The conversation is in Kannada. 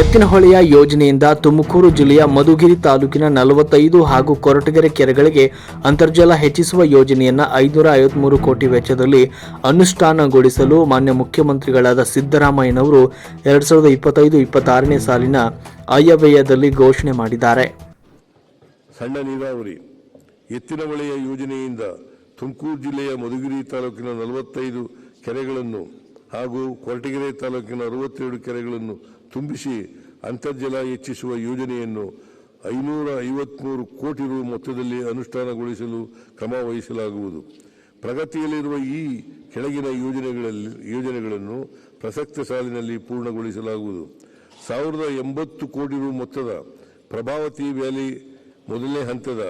ಎತ್ತಿನಹೊಳೆಯ ಯೋಜನೆಯಿಂದ ತುಮಕೂರು ಜಿಲ್ಲೆಯ ಮಧುಗಿರಿ ತಾಲೂಕಿನ ನಲವತ್ತೈದು ಹಾಗೂ ಕೊರಟಗೆರೆ ಕೆರೆಗಳಿಗೆ ಅಂತರ್ಜಲ ಹೆಚ್ಚಿಸುವ ಯೋಜನೆಯನ್ನ ಐನೂರ ಐವತ್ಮೂರು ಕೋಟಿ ವೆಚ್ಚದಲ್ಲಿ ಅನುಷ್ಠಾನಗೊಳಿಸಲು ಮಾನ್ಯ ಮುಖ್ಯಮಂತ್ರಿಗಳಾದ ಸಿದ್ದರಾಮಯ್ಯನವರು ಎರಡ್ ಸಾವಿರದ ಇಪ್ಪತ್ತೈದು ಇಪ್ಪತ್ತಾರನೇ ಸಾಲಿನ ಆಯವ್ಯಯದಲ್ಲಿ ಘೋಷಣೆ ಮಾಡಿದ್ದಾರೆ. ಸಣ್ಣ ನೀರಾವರಿ, ಎತ್ತಿನ ಹೊಳೆಯ ಯೋಜನೆಯಿಂದ ತುಮಕೂರು ಜಿಲ್ಲೆಯ ಮಧುಗಿರಿ ತಾಲೂಕಿನ ನಲವತ್ತೈದು ಕೆರೆಗಳನ್ನು ಹಾಗೂ ಕೊರಟಗೆರೆ ತಾಲೂಕಿನ ಅರವತ್ತೆರಡು ಕೆರೆಗಳನ್ನು ತುಂಬಿಸಿ ಅಂತರ್ಜಲ ಹೆಚ್ಚಿಸುವ ಯೋಜನೆಯನ್ನು ಐನೂರ ಐವತ್ಮೂರು ಕೋಟಿ ರು ಮೊತ್ತದಲ್ಲಿ ಅನುಷ್ಠಾನಗೊಳಿಸಲು ಕ್ರಮ ವಹಿಸಲಾಗುವುದು. ಪ್ರಗತಿಯಲ್ಲಿರುವ ಈ ಕೆಳಗಿನ ಯೋಜನೆಗಳಲ್ಲಿ, ಯೋಜನೆಗಳನ್ನು ಪ್ರಸಕ್ತ ಸಾಲಿನಲ್ಲಿ ಪೂರ್ಣಗೊಳಿಸಲಾಗುವುದು. ಸಾವಿರದ ಎಂಬತ್ತು ಕೋಟಿ ರು ಮೊತ್ತದ ಪ್ರಭಾವತಿ ವ್ಯಾಲಿ ಮೊದಲನೇ ಹಂತದ